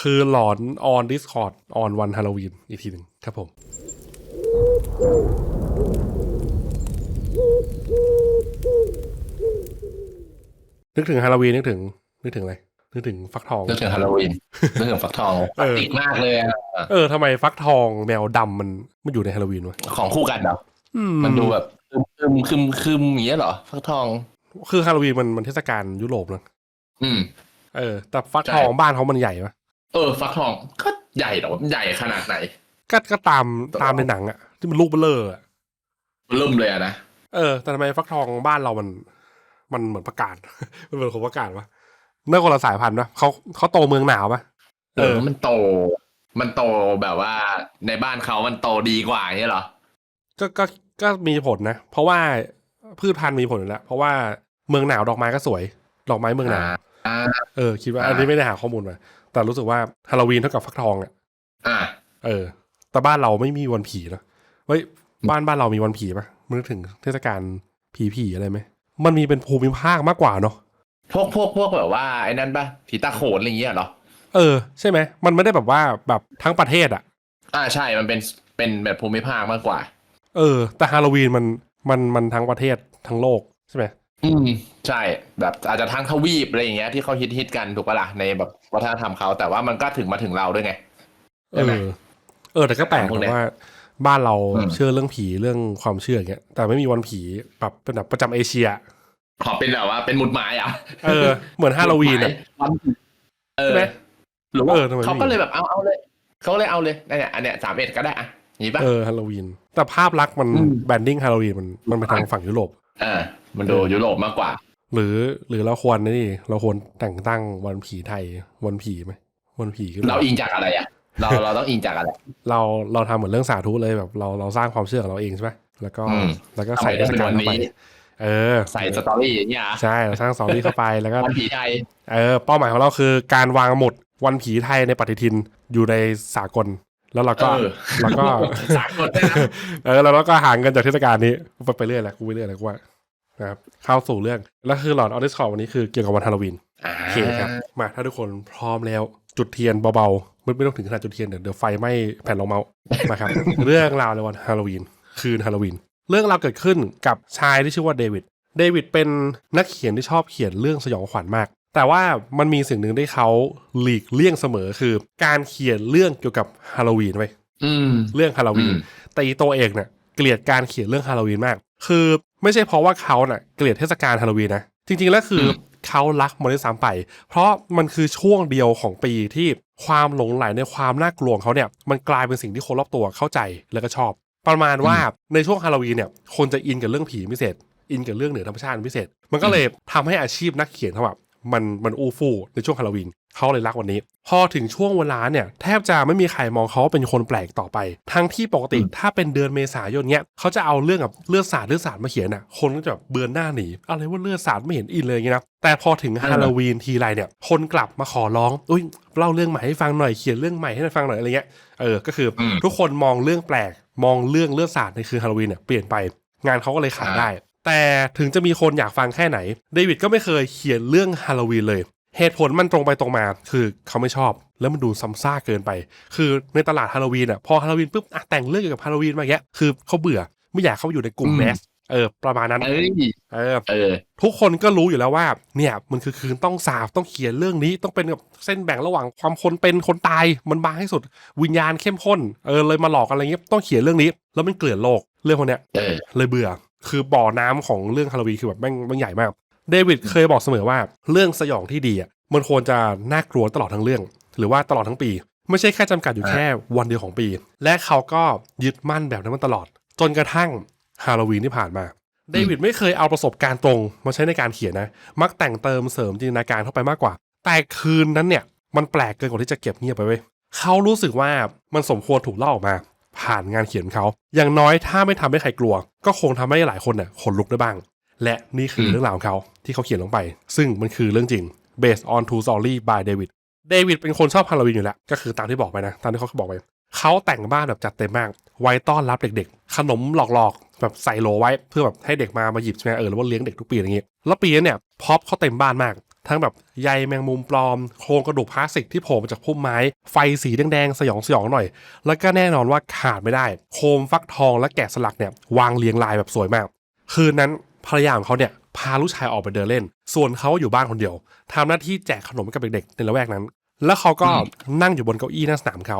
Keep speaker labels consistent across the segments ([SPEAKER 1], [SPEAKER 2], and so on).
[SPEAKER 1] คือหลอน on Discord on วันฮาโลวีนอีกทีหนึ่งครับผม นึกถึงฮาโลวีนนึกถึง นึกถึงอะไร นึกถึงฟักทอง
[SPEAKER 2] นึกถึงฮาโลวีนนึกถึงฟักทอง
[SPEAKER 1] เออ
[SPEAKER 2] ติดมากเลยอะ
[SPEAKER 1] เออทำไมฟักทองแมวดำมันมันอยู่ในฮาโลวีนวะ
[SPEAKER 2] ของคู่กันเหรอ
[SPEAKER 1] อื
[SPEAKER 2] มันดูแบบคึมคึมคึมอย่างเงี้ยเหรอฟักทอง
[SPEAKER 1] คือฮาโลวีนมันมันเทศกาลยุโรปนะ
[SPEAKER 2] อืม
[SPEAKER 1] เออ แต่ฟักทอง
[SPEAKER 2] ใช่
[SPEAKER 1] บ้านเขามันใหญ่ปะ
[SPEAKER 2] เออ ฟักทองก็ใหญ่เหรอใหญ่ขนาดไหน
[SPEAKER 1] ก็ก็ตามตามในหนังอะที่มันลูกเบลเลอร์อะ
[SPEAKER 2] เริ่มเลยอะนะ
[SPEAKER 1] เออ แต่ทำไมฟักทองบ้านเรามัน มันเหมือนประกาศ มันเหมือนของประกาศปะเนื่องคนละสายพันธุ์ปะเขาเขาโตเมืองหนาวปะ
[SPEAKER 2] เออ มันโต มันโตแบบว่าในบ้านเขามันโตดีกว่าอย่างเงี้ยเหรอ
[SPEAKER 1] ก็ก็ก็มีผลนะ เพราะว่าพืชพันธุ์มีผลอยู่แล้ว เพราะว่าเมืองหนาวดอกไม้ก็สวย ดอกไม้เมืองหนาว
[SPEAKER 2] อ่า
[SPEAKER 1] เออ คิดว่า
[SPEAKER 2] อ่า
[SPEAKER 1] อันนี้ไม่ได้หาข้อมูลมา แต่รู้สึกว่าฮาโลวีนเท่ากับฟักทองอะ
[SPEAKER 2] อ่า
[SPEAKER 1] เออ แต่บ้านเราไม่มีวันผีนะเฮ้ยบ้านบ้านเรามีวันผีปะมึงนึกถึงเทศกาลผีผีอะไรไหมมันมีเป็นภูมิภาคมากกว่าเนาะ
[SPEAKER 2] พวกพวกพวกแบบว่าไอ้นั่นปะผีตาโขนอะไรอย่างเงี้ยเหรอ
[SPEAKER 1] เออใช่ไหมมันไม่ได้แบบว่าแบบทั้งประเทศอะ
[SPEAKER 2] อ่าใช่มันเป็นเป็นแบบภูมิภาคมากกว่า
[SPEAKER 1] เออ แต่ฮาโลวีนมันมันมันทั้งประเทศทั้งโลกใช่ไหม
[SPEAKER 2] อืม ใช่ แบบอาจจะทั้งทวีปอะไรอย่างเงี้ยที่เขาฮิตฮิตกันถูกปะล่ะในแบบวัฒนธรรมเขาแต่ว่ามันก็ถึงมาถึงเราด้วยไง
[SPEAKER 1] เอ
[SPEAKER 2] ใช่ไหม
[SPEAKER 1] อ เออ แต่ก็แปลก
[SPEAKER 2] พวกเนี้
[SPEAKER 1] นะ
[SPEAKER 2] ย
[SPEAKER 1] ว่าบ้านเรา
[SPEAKER 2] อืม
[SPEAKER 1] เชื่อเรื่องผีเรื่องความเชื่ออย่างเงี้ย แต่ไม่มีวันผีแบบเป็นแบบประจำเอเชีย
[SPEAKER 2] ขอเป็นแบบว่าเป็นหมุดหมายอะ
[SPEAKER 1] เออ เหมือนฮาโลวีนอะ
[SPEAKER 2] วันเออ
[SPEAKER 1] ใช่ไหม
[SPEAKER 2] หรือว่า
[SPEAKER 1] เออทำไมไม่
[SPEAKER 2] เขาก็เลยแบบเอาเอาเลย เขาเลยเอาเลยเนี่ยอันเนี้ยสามเอ็ดก็ได้อะอย่างนี้ปะ
[SPEAKER 1] เออฮาโลวีนแต่ภาพลักษณ์มัน
[SPEAKER 2] อืม
[SPEAKER 1] แบรนดิ้งฮาโลวีนมันมันไปทางฝั่งยุโรป
[SPEAKER 2] อ่า มันดูยุโรปมากกว่า
[SPEAKER 1] หรือหรือเราควรนี่เราควรแต่งตั้งวันผีไทยวันผีไหมวันผีขึ้นมา
[SPEAKER 2] เราอิงจากอะไรอะ เราเราต้องอิงจากอะไร
[SPEAKER 1] เราเราทำเหมือนเรื่องสาธุเลยแบบเราเราสร้างความเชื่อของเราเองใช่ไหมแล้วก็
[SPEAKER 2] อืม
[SPEAKER 1] แล้วก็ใส่
[SPEAKER 2] ทำไม
[SPEAKER 1] เทศกาล
[SPEAKER 2] เป็นวัน
[SPEAKER 1] เข้าไป
[SPEAKER 2] นี้
[SPEAKER 1] เออ
[SPEAKER 2] ใส่สตอรี่อย่างเงี้ยเหรอ
[SPEAKER 1] ใช่เราสร้างสตอรี่เข้าไปแล้วก็
[SPEAKER 2] วันผีไทย
[SPEAKER 1] เออเป้าหมายของเราคือการวางหมุดวันผีไทยในปฏิทินอยู่ในสากลแล้วเราก็
[SPEAKER 2] เออ
[SPEAKER 1] แล้วก็
[SPEAKER 2] สากลด้วยนะ
[SPEAKER 1] เออแล้วเราก็หาเงินจากเทศกาลนี้ไปไปเรื่อยแหละกูไปเรื่อยแหละกูว่า นะครับเข้าสู่เรื่องแล้วคือหลอดออเดสคอร์วันนี้คือเกี่ยวกับวันฮาโลวีน
[SPEAKER 2] อ่า
[SPEAKER 1] โอเคครับมาถ้าทุกคนพร้อมแล้วจุดเทียนเบาๆไม่ไม่ต้องถึงขนาดจุดเทียนเดี๋ยวเดี๋ยวไฟไหม้แผ่นรองเมาส์มาครับ เรื่องราวในวันฮาโลวีนคืนฮาโลวีนเรื่องราวเกิดขึ้นกับชายที่ชื่อว่าเดวิดเดวิดเป็นนักเขียนที่ชอบเขียนเรื่องสยองขวัญมาก แต่ว่ามันมีสิ่งหนึ่งที่เขาหลีกเลี่ยงเสมอคือ การเขียนเรื่องเกี่ยวกับฮาโลวีนไว้ย
[SPEAKER 2] อืม
[SPEAKER 1] เรื่องฮาโลวีน
[SPEAKER 2] อืม
[SPEAKER 1] แต่อีตัวเองเนี่ยเกลียดการเขียนเรื่องฮาโลวีนมาก คือ ไม่ใช่เพราะว่าเขาเน่ะ เกลียดเทศกาลฮาโลวีนนะจริงๆแล้วคืออเขารักมันด้วยซ้ำไป เพราะมันคือช่วงเดียวของปีที่ความหลงไหลในความน่ากลัวของเขาเนี่ย มันกลายเป็นสิ่งที่คนรอบตัวเข้าใจแล้วก็ชอบ ประมาณว่าในช่วงฮาโลวีนเนี่ย คนจะอินกับเรื่องผีพิเศษ อินกับเรื่องเหนือธรรมชาติเป็นพิเศษ มันก็เลยทำให้อาชีพนักเขียนเขาแบบ มันมันอู้ฟู่ในช่วงฮาโลวีนเขาเลยรักวันนี้ พอถึงช่วงเวลาเนี่ย แทบจะไม่มีใครมองเขาว่าเป็นคนแปลกต่อไป ทั้งที่ปกติถ้าเป็นเดือนเมษายนเนี้ยเขาจะเอาเรื่องกับเลือดสาดเลือดสาดมาเขียนอะ คนก็จะแบบเบือนหน้าหนีอะไรว่าเลือดสาดไม่เห็นอินเลยอย่างเงี้ยนะแต่พอถึงฮาโลวีนทีไรเนี่ย คนกลับมาขอร้องอุ้ยเล่าเรื่องใหม่ให้ฟังหน่อยเขียนเรื่องใหม่ให้ฟังหน่อยอะไรเงี้ยเออก็คืออ
[SPEAKER 2] ม
[SPEAKER 1] ทุกคนมองเรื่องแปลกมองเรื่องเลือดสาดในคืนฮาโลวีนเนี่ยเปลี่ยนไปงานเขาก็เลยขายได้ แต่ถึงจะมีคนอยากฟังแค่ไหน เดวิดก็ไม่เคยเขียนเรื่องฮาโลวีนเลย เหตุผลมันตรงไปตรงมา คือเขาไม่ชอบ แล้วมันดูซ้ำซากเกินไป คือในตลาดฮาโลวีนอะพอฮาโลวีนปุ๊บอะแต่งเรื่องเกี่ยวกับฮาโลวีนมาแยะคือเขาเบื่อไม่อยากเข้าไปอยู่ในกลุ่ม
[SPEAKER 2] อืม
[SPEAKER 1] แมสเออประมาณนั้น
[SPEAKER 2] เอ้ย
[SPEAKER 1] เออ
[SPEAKER 2] เออ
[SPEAKER 1] ทุกคนก็รู้อยู่แล้วว่า เนี่ยมันคือคืนต้องสาบต้องเขียนเรื่องนี้ต้องเป็นแบบเส้นแบ่งระหว่างความคนเป็นคนตายมันบางให้สุด วิญญาณเข้มข้นเออเลยมาหลอกอะไรเงี้ยต้องเขียนเรื่องนี้ แล้วมันเกลื่อนโลกเรื่องพวกเนี้ย
[SPEAKER 2] เออ
[SPEAKER 1] เลยเบื่อ คือบ่อน้ำของเรื่องฮาโลวีนคือแบบแม่งแม่งใหญ่มาก เดวิดเคยบอกเสมอว่าเรื่องสยองที่ดีอะมันควรจะน่ากลัวตลอดทั้งเรื่อง หรือว่าตลอดทั้งปี ไม่ใช่แค่จำกัดอยู่แค่วันเดียวของปี และเขาก็ยึดมั่นแบบนั้นมาตลอด จนกระทั่งฮาโลวีนที่ผ่านมาเดวิดไม่เคยเอาประสบการณ์ตรงมาใช้ในการเขียนนะ มักแต่งเติมเสริมจินตนาการเข้าไปมากกว่า แต่คืนนั้นเนี่ย มันแปลกเกินกว่าที่จะเก็บเงียบไปเว้ยเขารู้สึกว่ามันสมควรถูกเล่าออกมา ผ่านงานเขียนของเขาอย่างน้อยถ้าไม่ทำให้ใครกลัว ก็คงทำให้หลายคนเนี่ยขนลุกได้บ้าง และนี่คือ
[SPEAKER 2] ม
[SPEAKER 1] เรื่องราวของเขาที่เขาเขียนลงไป ซึ่งมันคือเรื่องจริง based on true story by David เดวิดเป็นคนชอบฮาโลวีนอยู่แล้ว ก็คือตามที่บอกไปนะ ตามที่เขาบอกไป เขาแต่งบ้านแบบจัดเต็มมาก ไว้ต้อนรับเด็กๆ ขนมหลอกๆ แบบใส่โหลไว้เพื่อแบบให้เด็กมามาหยิบใช่ไหมเออแล้วว่าเลี้ยงเด็กทุกปีอย่างงี้แล้วปีนี้เนี่ยพ็อปเขาเต็มบ้านมากถ ทั้งแบบใยแมงมุมปลอม โครงกระดูกพลาสติกที่โผล่มาจากพุ่มไม้ ไฟสีแดงๆสยองสยองๆหน่อย แล้วก็แน่นอนว่าขาดไม่ได้ โคมฟักทองและแกะสลักเนี่ยวางเรียงรายแบบสวยมาก คืนนั้นภรรยาของเขาเนี่ยพาลูกชายออกไปเดินเล่น ส่วนเขาอยู่บ้านคนเดียวทำหน้าที่แจกขนมให้กับเด็กๆในละแวกนั้น แล้วเขาก็นั่งอยู่บนเก้าอี้หน้าสนามเขา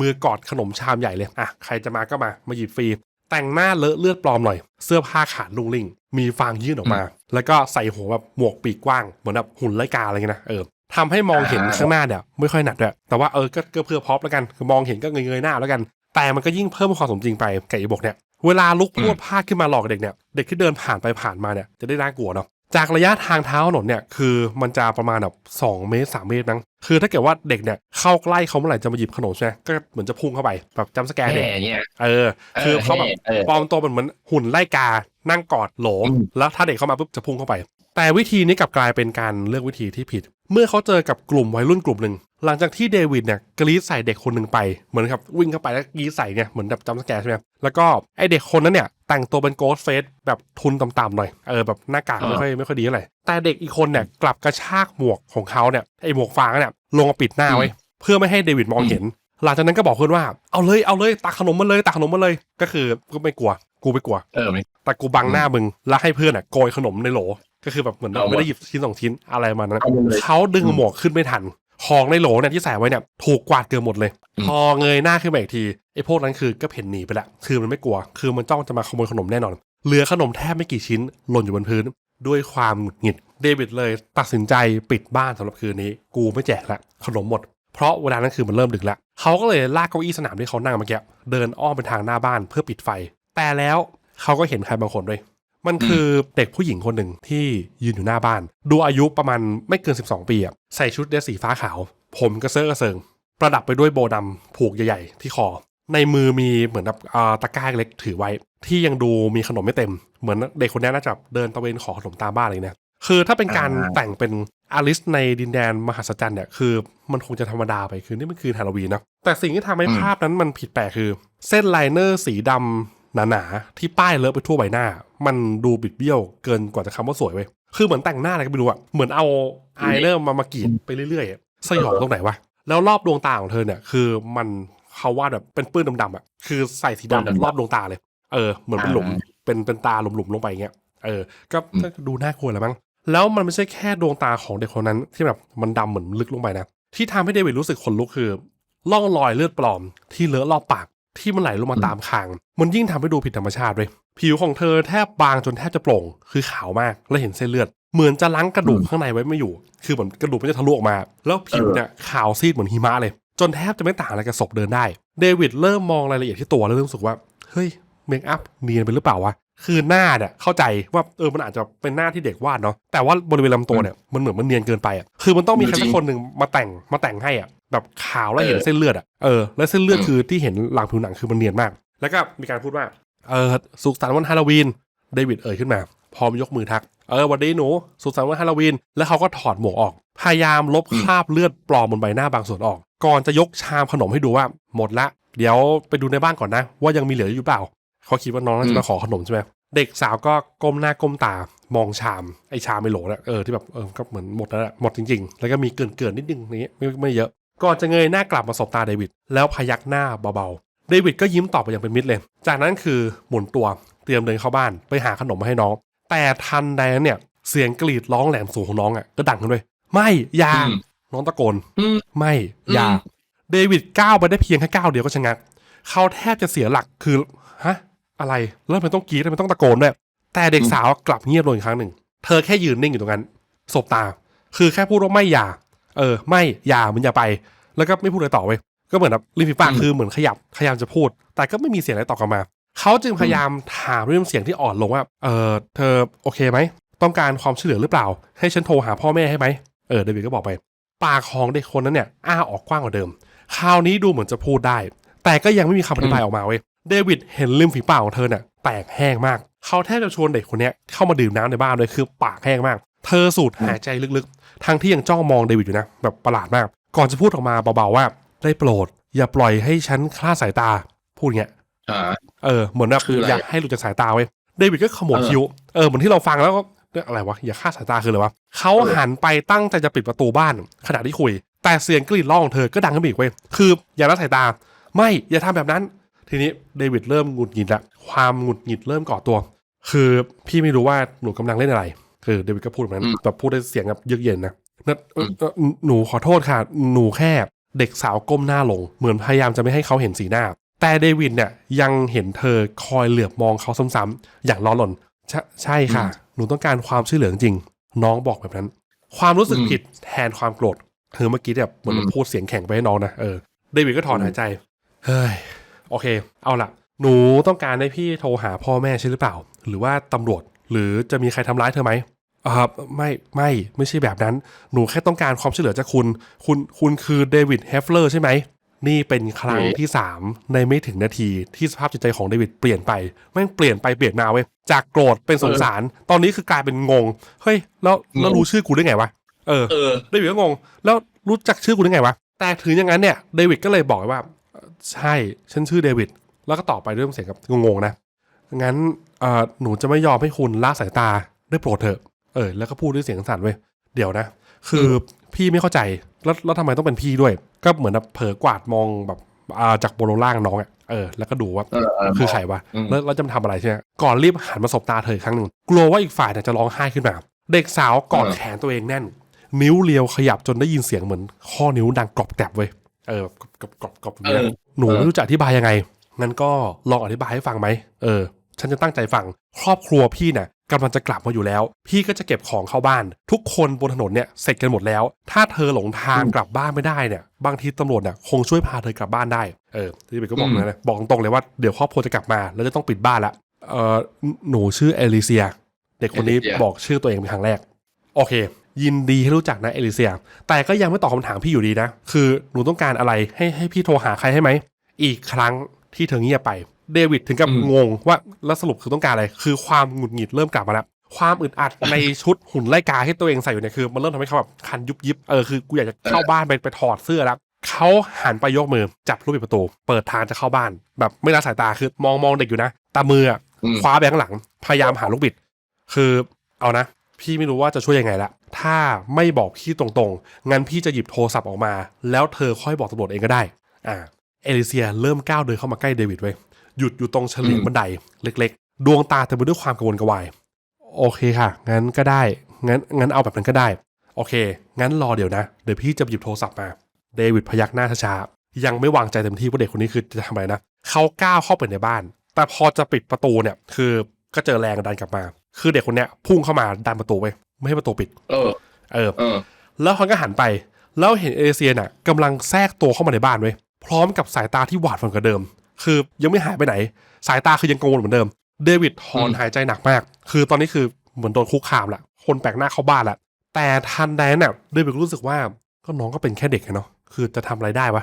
[SPEAKER 1] มือกอดขนมชามใหญ่เลย อะ ใครจะมาก็มา มาหยิบฟรี แต่งหน้าเลอะเลือดปลอมหน่อย เสื้อผ้าขาดลุงลิงมีฟางยื่นออกมา แล้วก็ใส่หัวแบบหมวกปีกกว้าง เหมือนแบบหุ่นไล่กาอะไรเงี้ยนะเออทำให้มองเห็นข้างหน้าเนี่ยไม่ค่อยหนักด้วยแต่ว่าเออก็ก็เพื่อพร็อพแล้วกันคือมองเห็นก็เงยๆหน้าแล้วกัน แต่มันก็ยิ่งเพิ่มความสมจริงไปกับไอ้บกเนี่ยเวลาลุกพรวดพลาดขึ้นมาหลอกเด็กเนี่ย เด็กที่เดินผ่านไปผ่านมาเนี่ยจะได้น่ากลัวเนาะ จากระยะทางเท้าถนนเนี่ยคือมันจะประมาณแบบสองเมตรสามเมตรมั้งคือถ้าเกิดว่าเด็กเนี่ยเข้าใกล้เขาเมื่อไหร่จะมาหยิบขนมใช่ไหมก็เหมือนจะพุ่งเข้าไปแบบจำสแกร์เด็ก
[SPEAKER 2] แห่เงี้ย
[SPEAKER 1] เออ คือเขาแบบ
[SPEAKER 2] เออ
[SPEAKER 1] ปลอมตัวเป็นเหมือนหุ่นไล่กานั่งกอดโหล
[SPEAKER 2] อืม
[SPEAKER 1] แล้วถ้าเด็กเข้ามาปุ๊บจะพุ่งเข้าไป แต่วิธีนี้กลับกลายเป็นการเลือกวิธีที่ผิด เมื่อเขาเจอกับกลุ่มวัยรุ่นกลุ่มหนึ่ง หลังจากที่เดวิดเนี่ยกรีดใส่เด็กคนหนึ่งไปเหมือนครับวิ่งเข้าไปแล้วกรีดใส่เนี่ยเหมือนแบบจำสแกร์ใช่ไหมแล้วก็ไอเด็กคนนั้นเนี่ยแต่งตัวเป็นโกสเฟสแบบทุนต่ำๆหน่อยเออแบบหน้ากากไม่ค่อยไม่ค่อยดีเท่าไหร่แต่เด็กอีกคนเนี่ยกลับกระชากหมวกของเขาเนี่ยไอหมวกฟางเนี่ยลงมาปิดหน้าไว้ เพื่อไม่ให้เดวิดมองเห็น หลังจากนั้นก็บอกเพื่อนว่าเอาเลยเอาเลยตักขนมมาเลยตักขนมมาเลยก็คือก็ไม่กลัวกูไม่กลัว
[SPEAKER 2] เออไม่
[SPEAKER 1] แต่กูบังหน้ามึงแล้วให้เพื่อนอะโกยขนมในโหล ก็คือแบบเหมือน
[SPEAKER 2] เอาวะ
[SPEAKER 1] ไม่ได้หยิบชิ้นสองชิ้นอะไรมานั้น
[SPEAKER 2] เอามาเลย
[SPEAKER 1] เขาดึงหมวกขึ้นไม่ทันของในโหลเนี่ยที่ใส่ไว้เนี่ยถูกกวาดเกลือนหมดเลย
[SPEAKER 2] อืม
[SPEAKER 1] พอเงยหน้าขึ้นมาอีกทีไอ้พวกนั้นคือก็เพ่นหนีไปละคือมันไม่กลัว คือมันจ้องจะมาขโมยขนมแน่นอน เหลือขนมแทบไม่กี่ชิ้นหล่นอยู่บนพื้น ด้วยความหงุดหงิดเดวิดเลยตัดสินใจปิดบ้านสำหรับคืนนี้ กูไม่แจกละขนมหมด เพราะเวลานั้นคือมันเริ่มดึกแล้วเขาก็เลยลากเก้าอี้สนามที่เขานั่งเมื่อกี้เดินอ้อมไปทางหน้าบ้านเพื่อปิดไฟ แต่แล้วเขาก็เห็นใครบางคนด้วย มันคือเด็กผู้หญิงคนหนึ่งที่ยืนอยู่หน้าบ้าน ดูอายุประมาณไม่เกิน 12 ปีอะใส่ชุดเดรสสีฟ้าขาว ผมกระเซาะกระเซิง ประดับไปด้วยโบว์ดำผูกใหญ่ๆ ที่คอ ในมือมีเหมือนแบบอ่าตะกร้าเล็กถือไว้ ที่ยังดูมีขนมไม่เต็ม เหมือนเด็กคนนี้น่าจะเดินตะเวนขอขนมตามบ้านอะไรเนี่ยคือถ้าเป็นการ
[SPEAKER 2] อ่า
[SPEAKER 1] แต่งเป็นอลิสในดินแดนมหัศจรรย์เนี่ยคือมันคงจะธรรมดาไปคือนี่มันคือฮาโลวีนนะแต่สิ่งที่ทำให้ภาพนั้นมันผิดแปลกคือ เส้นไลเนอร์สีดำ หนาๆที่ป้ายเลอะไปทั่วใบหน้า มันดูบิดเบี้ยวเกินกว่าจะคำว่าสวยเว้ยคือเหมือนแต่งหน้าอะไรก็ไม่รู้อะเหมือนเอาไอายเลอร์มามากรีดไปเรื่อยๆอะสยองตรงไหนวะแล้วรอบดวงตาของเธอเนี่ย คือมันเขาวาดแบบเป็นปื้นดำๆอะคือใส่สี
[SPEAKER 2] ปื้น
[SPEAKER 1] ดำ
[SPEAKER 2] ดำๆ
[SPEAKER 1] รอบดวงตาเลย เออเหมือนเป็นหลุม
[SPEAKER 2] อ่า
[SPEAKER 1] เป็นเป็นตาหลุมๆลงไปอย่างเงี้ยเออก็
[SPEAKER 2] อืม
[SPEAKER 1] ก็ดูน่ากลัวแหละมั้งแล้วมันไม่ใช่แค่ดวงตาของเด็กคนนั้นที่แบบมันดำเหมือนลึกลงไปนะที่ทำให้เดวิดรู้สึกขนลุกคือร่องรอยเลือดปลอมที่เลอะรอบปาก ที่มันไหลลงมาตามคาง มันยิ่งทำให้ดูผิดธรรมชาติเลยผิวของเธอแทบบางจนแทบจะโปร่ง คือขาวมากและเห็นเส้นเลือด เหมือนจะล้างกระดูกข้างในไว้ไม่อยู่ คือเหมือนกระดูกมันจะทะลุออกมา แล้วผิวเนี่ยขาวซีดเหมือนหิมะเลย จนแทบจะไม่ต่างอะไรกับศพเดินได้ เดวิดเริ่มมองรายละเอียดที่ตัวแล้วเริ่มรู้สึกว่า เฮ้ย เมคอัพเนียนไปหรือเปล่าวะ คือหน้าเนี่ยเข้าใจว่าเออมันอาจจะเป็นหน้าที่เด็กวาดเนาะแต่ว่าบริเวณลำตัวเนี่ยมันเหมือนมันเนียนเกินไปอะคือมันต้องมีใครสักคนหนึ่งมาแต่งมาแต่งให้อะแบบขาวแล้วเห็นเส้นเลือดอะเออแล้วเส้นเลือดคือที่เห็นหลังผิวหนังคือมันเนียนมาก แล้วก็มีการพูดว่าเออสุขสันต์วันฮาโลวีนเดวิดเอ่ยขึ้นมา พร้อมยกมือทักเออวันนี้หนูสุขสันต์วันฮาโลวีนแล้วเขาก็ถอดหมวกออก พยายามลบคราบเลือดปลอมบนใบหน้าบางส่วนออก ก่อนจะยกชามขนมให้ดูว่าหมดละ เดี๋ยวไปดูในบ้านก่อนนะ ว่ายังมีเหลืออยู่เปล่า เขาคิดว่าน้องน่าจะมาขอขนมใช่ไหมเด็กสาวก็ก้มหน้าก้มตามองชามไอชามไม่โหลนะเออที่แบบเออก็เหมือนหมดแล้วแหละหมดจริง ๆ แล้วก็มีเกินเกินๆนิดนึงนี้ไม่ไม่เยอะก่อนจะเงยหน้ากลับมาสบตาเดวิดแล้วพยักหน้าเบาๆเดวิดก็ยิ้มตอบไปอย่างเป็นมิตรเลย จากนั้นคือหมุนตัวเตรียมเดินเข้าบ้านไปหาขนมมาให้น้อง แต่ทันใดนั้นเนี่ยเสียงกรีดร้องแหลมสูงของน้องอะก็ดังขึ้นด้วยไม่อยา
[SPEAKER 2] อืม
[SPEAKER 1] น้องตะโกน
[SPEAKER 2] อืม
[SPEAKER 1] ไม่อย่า
[SPEAKER 2] อืม
[SPEAKER 1] เดวิดก้าวไปได้เพียงแค่ก้าวเดียวก็ชะงักเขาแทบจะเสียหลักคือฮะ อะไรแล้วทำไมันต้องกรีดแล้วมันต้องตะโกนด้วยแต่เด็กสาวกลับเงียบลงอีกครั้งหนึ่ง เธอแค่ยืนนิ่งอยู่ตรงนั้นสบตา คือแค่พูดว่าไม่อย่า เออ ไม่อย่ามันอย่าไป แล้วก็ไม่พูดอะไรต่อเว้ยก็เหมือนแบบริมฝีปาก
[SPEAKER 2] อืม
[SPEAKER 1] คือเหมือนขยับพยายามจะพูด แต่ก็ไม่มีเสียงอะไรตอบกลับมา เขาจึงพยายามถามด้วยน้ำเสียงที่อ่อนลงว่า เออเธอโอเคไหมต้องการความช่วยเหลือหรือเปล่า ให้ฉันโทรหาพ่อแม่ให้ไหมเออเดวิดก็บอกไป ปากของเด็กคนนั้นเนี่ย อ้าออกกว้างกว่าเดิม คราวนี้ดูเหมือนจะพูดได้ แต่ก็ยังไม่มีคำอธิบายออกมาเว้ย เดวิดเห็นริมฝีปากของเธอเนี่ยแตกแห้งมาก เขาแทบจะชวนเด็กคนเนี้ยเข้ามาดื่มน้ำในบ้านเลยคือปากแห้งมาก เธอสูดหายใจลึกๆ ทั้งที่ยังจ้องมองเดวิดอยู่นะ แบบประหลาดมาก ก่อนจะพูดออกมาเบาๆว่า ได้โปรด อย่าปล่อยให้ฉันคลาดสายตา พูดเงี้ย
[SPEAKER 2] อ่า
[SPEAKER 1] เออ เหมือนแบบ
[SPEAKER 2] คืออะไร
[SPEAKER 1] อยากให้หลุดจากสายตาเว้ย เดวิดก็ขมวด
[SPEAKER 2] เออ
[SPEAKER 1] คิ้ว เออ เหมือนที่เราฟังแล้วก็เรื่องอะไรวะ อย่าฆ่าสายตาคืออะไรวะเขาหันไปตั้งใจจะปิดประตูบ้านขณะที่คุย แต่เสียงกรีดร้องของเธอก็ดังขึ้นมาอีกเว้ย คืออย่าละสายตา ไม่ อย่าทำแบบนั้น ทีนี้เดวิดเริ่มหงุดหงิดละความหงุดหงิดเริ่มก่อตัว คือพี่ไม่รู้ว่าหนูกำลังเล่นอะไร คือเดวิดก็พูดแบบนั้น
[SPEAKER 2] อืม
[SPEAKER 1] แบบพูดด้วยเสียงแบบเยือกเย็นนะนะเอ่อเอ่อหนูขอโทษค่ะ หนูแค่เด็กสาวก้มหน้าลง เหมือนพยายามจะไม่ให้เขาเห็นสีหน้า แต่เดวิดเนี่ยยังเห็นเธอคอยเหลือบมองเขาซ้ำๆอย่างร้อนรนใช่ใช่ค่ะ หนูต้องการความช่วยเหลือจริงๆน้องบอกแบบนั้น ความรู้สึก
[SPEAKER 2] อืม
[SPEAKER 1] ผิดแทนความโกรธคือเมื่อกี้แบบเหมือน
[SPEAKER 2] อืม
[SPEAKER 1] พูดเสียงแข็งไปให้น้องนะเออเดวิดก็ถอน
[SPEAKER 2] อืม
[SPEAKER 1] หายใจ เฮ้ย โอเค เอาล่ะหนูต้องการให้พี่โทรหาพ่อแม่ใช่หรือเปล่า หรือว่าตำรวจ หรือจะมีใครทำร้ายเธอไหมอ่าไม่ไม่ไม่ใช่แบบนั้น หนูแค่ต้องการความช่วยเหลือจากคุณ คุณคุณคือเดวิดเฮฟเลอร์ใช่ไหม นี่เป็นครั้ง
[SPEAKER 2] เอ๊ะ
[SPEAKER 1] ที่ 3 ในไม่ถึงนาทีที่สภาพจิตใจของเดวิดเปลี่ยนไปแม่งเปลี่ยนไปเปลี่ยนมาเว้ยจากโกรธเป็นสงสาร ตอนนี้คือกลายเป็นงงเฮ้ยแล้วแล้วรู้ชื่อกูได้ไงวะเออ
[SPEAKER 2] เออ
[SPEAKER 1] เดวิดก็งง แล้วรู้จักชื่อกูได้ไงวะแต่ถึงอย่างนั้นเนี่ยเดวิดก็เลยบอกว่าเอ่อ ใช่ ฉันชื่อเดวิด แล้วก็ตอบไปด้วยน้ำเสียงกับงงๆนะ งั้นเอ่อหนูจะไม่ยอมให้คุณละสายตาได้โปรดเถอะ เออ แล้วก็พูดด้วยเสียงสั่นเว้ย เดี๋ยวนะ คือพี่ไม่เข้าใจ แล้วแล้วทำไมต้องเป็นพี่ด้วย ก็เหมือนแบบเผลอกวาดมองแบบอ่าจากบนลงล่างน้องอะเออ แล้วก็ดูว่า
[SPEAKER 2] เออเออ
[SPEAKER 1] คือใครวะ
[SPEAKER 2] อืม
[SPEAKER 1] แล้วแล้วจะมาทำอะไรใช่ไหมก่อนรีบหันมาสบตาเธออีกครั้งหนึ่ง กลัวว่าอีกฝ่ายเนี่ยจะร้องไห้ขึ้นมา เด็กสาวกอด
[SPEAKER 2] เออ
[SPEAKER 1] แขนตัวเองแน่น นิ้วเลียวขยับจนได้ยินเสียงเหมือนข้อนิ้วดังกรอบแกรบเว้ย เออกรอบกรอบกรอบกรอบอย่างเงี้ย
[SPEAKER 2] เออ
[SPEAKER 1] หนู
[SPEAKER 2] เออ
[SPEAKER 1] ไม่รู้จะอธิบายยังไงงั้นก็ลองอธิบายให้ฟังไหมเออ ฉันจะตั้งใจฟัง ครอบครัวพี่เนี่ยกำลังจะกลับมาอยู่แล้ว พี่ก็จะเก็บของเข้าบ้าน ทุกคนบนถนนเนี่ยเสร็จกันหมดแล้ว ถ้าเธอหลงทางกลับบ้านไม่ได้เนี่ย บางทีตำรวจเนี่ยคงช่วยพาเธอกลับบ้านได้ เออที่เบกก็บอกนะบอกตรงๆเลยว่าเดี๋ยวครอบครัวจะกลับมา แล้วจะต้องปิดบ้านละ เออหนูชื่อเอลิเซีย เด็กคนนี้
[SPEAKER 2] เอลิเซีย
[SPEAKER 1] บอกชื่อตัวเองเป็นครั้งแรก โอเค ยินดีให้รู้จักนะเอลิเซีย แต่ก็ยังไม่ตอบคำถามพี่อยู่ดีนะ คือหนูต้องการอะไรให้ให้พี่โทรหาใครให้ไหม อีกครั้งที่เธอเงียบไป เดวิดถึงกับ
[SPEAKER 2] อืม
[SPEAKER 1] งงว่าแล้วสรุปคือต้องการอะไร คือความหงุดหงิดเริ่มกลับมาแล้วความอึดอัดในชุดหุ่นไล่กาที่ตัวเองใส่อยู่เนี่ยคือ มันเริ่มทำให้เขาแบบคันยุบยิบเออคือกูอยากจะเข้าบ้านไปไปถอดเสื้อแล้วเขาหันไปยกมือจับลูกปิดประตู เปิดทางจะเข้าบ้าน แบบไม่ละสายตาคือมองมองเด็กอยู่นะตามืออะ
[SPEAKER 2] อืม
[SPEAKER 1] คว้าไปข้างหลัง พยายามหาลูกบิด คือเอานะ พี่ไม่รู้ว่าจะช่วยยังไงละ ถ้าไม่บอกพี่ตรงๆ งั้นพี่จะหยิบโทรศัพท์ออกมา แล้วเธอค่อยบอกตำรวจเองก็ได้ อ่า เอลิเซียเริ่มก้าวเดินเข้ามาใกล้เดวิดไว้หยุดอยู่ตรงเฉลียงบันไดเล็ก ๆ ดวงตาเต็มไปด้วยความกังวลกระวาย โอเคค่ะ งั้นก็ได้ งั้น งั้นเอาแบบนั้นก็ได้ โอเค งั้นรอเดี๋ยวนะ เดี๋ยวพี่จะหยิบโทรศัพท์มา เดวิดพยักหน้าช้าๆ ยังไม่วางใจเต็มที่ว่าเด็กคนนี้คือจะทำอะไรนะ เขาก้าวเข้าไปในบ้าน แต่พอจะปิดประตูเนี่ย คือก็เจอแรงดันกลับมา คือเด็กคนเนี้ยพุ่งเข้ามาดันประตูไว้ ไม่ให้ประตูปิด
[SPEAKER 2] เออ
[SPEAKER 1] เออ
[SPEAKER 2] เออ
[SPEAKER 1] แล้วเขาก็หันไป แล้วเห็นเอเซียน่ะกำลังแทรกตัวเข้ามาในบ้านเว้ยพร้อมกับสายตาที่หวาดฝันกว่าเดิม คือยังไม่หายไปไหน สายตาคือยังกังวลเหมือนเดิม เดวิดถอน
[SPEAKER 2] อืม
[SPEAKER 1] หายใจหนักมาก คือตอนนี้คือเหมือนโดนคุกคามละคนแปลกหน้าเข้าบ้านละแต่ทันใดนั้นน่ะเดวิดก็รู้สึกว่าก็น้องก็เป็นแค่เด็กไงเนาะคือจะทำอะไรได้วะ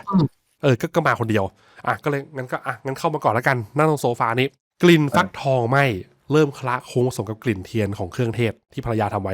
[SPEAKER 1] เออก็ก็มาคนเดียว อะก็เลยงั้นก็อะงั้นเข้ามาก่อนแล้วกัน นั่งตรงโซฟานี้ กลิ่นฟักทองไหม เริ่มคละโค้งผสมกับกลิ่นเทียนของเครื่องเทศที่ภรรยาทำไว้